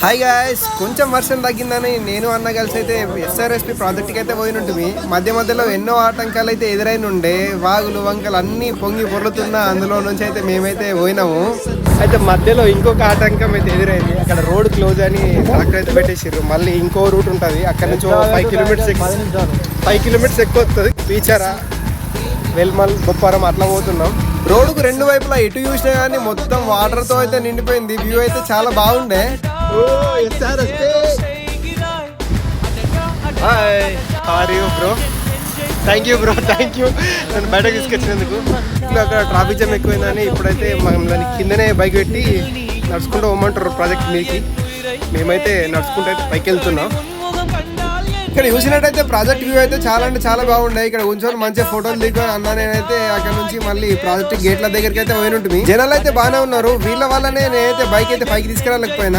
Hi guys కొంచెం వర్షం తగ్గిందని నేను అన్న కలిసి అయితే ఎస్ఆర్ఎస్పి ప్రాజెక్ట్కి అయితే పోయినట్టుంది మధ్య మధ్యలో ఎన్నో ఆటంకాలు అయితే ఎదురైన ఉండే. వాగులు వంకలు అన్నీ పొంగి పొర్లుతున్నా అందులో నుంచి అయితే మేమైతే పోయినాము. అయితే మధ్యలో ఇంకొక ఆటంకం అయితే ఎదురైంది. అక్కడ రోడ్ క్లోజ్ అని కలెక్టర్ అయితే పెట్టేసారు మళ్ళీ ఇంకో రూట్ ఉంటుంది. అక్కడ నుంచి ఫైవ్ కిలోమీటర్స్ ఫైవ్ కిలోమీటర్స్ ఎక్కువ వస్తుంది బీచారా వెల్మల్ బొప్పారం అట్లా పోతున్నాం. రోడ్డుకు రెండు వైపులా ఎటు చూసినా కానీ మొత్తం వాటర్తో అయితే నిండిపోయింది. వ్యూ అయితే చాలా బాగుండే. Hi are you bro thank you bro thank you నన్ను బయటకు తీసుకొచ్చినందుకు అక్కడ ట్రాఫిక్ జామ్ ఎక్కువైందని ఇప్పుడైతే మనం దాని కిందనే బైక్ పెట్టి నడుచుకుంటూ పోమంటారు ప్రాజెక్ట్ మీదకి. మేమైతే నడుచుకుంటూ అయితే పైకి వెళ్తున్నాం. ఇక్కడ చూసినట్టయితే ప్రాజెక్ట్ వ్యూ అయితే చాలా అంటే చాలా బాగుండే ఇక్కడ కూర్చొని మంచిగా ఫోటోలు దిగుకొని అన్నా నేనైతే అక్కడ నుంచి మళ్ళీ ప్రాజెక్ట్ గేట్ల దగ్గరికి అయితే పోయినట్టుంది జనాలు అయితే బాగానే ఉన్నారు. వీళ్ళ వల్లనే నేనైతే బైక్ అయితే పైకి తీసుకురాలేకపోయినా.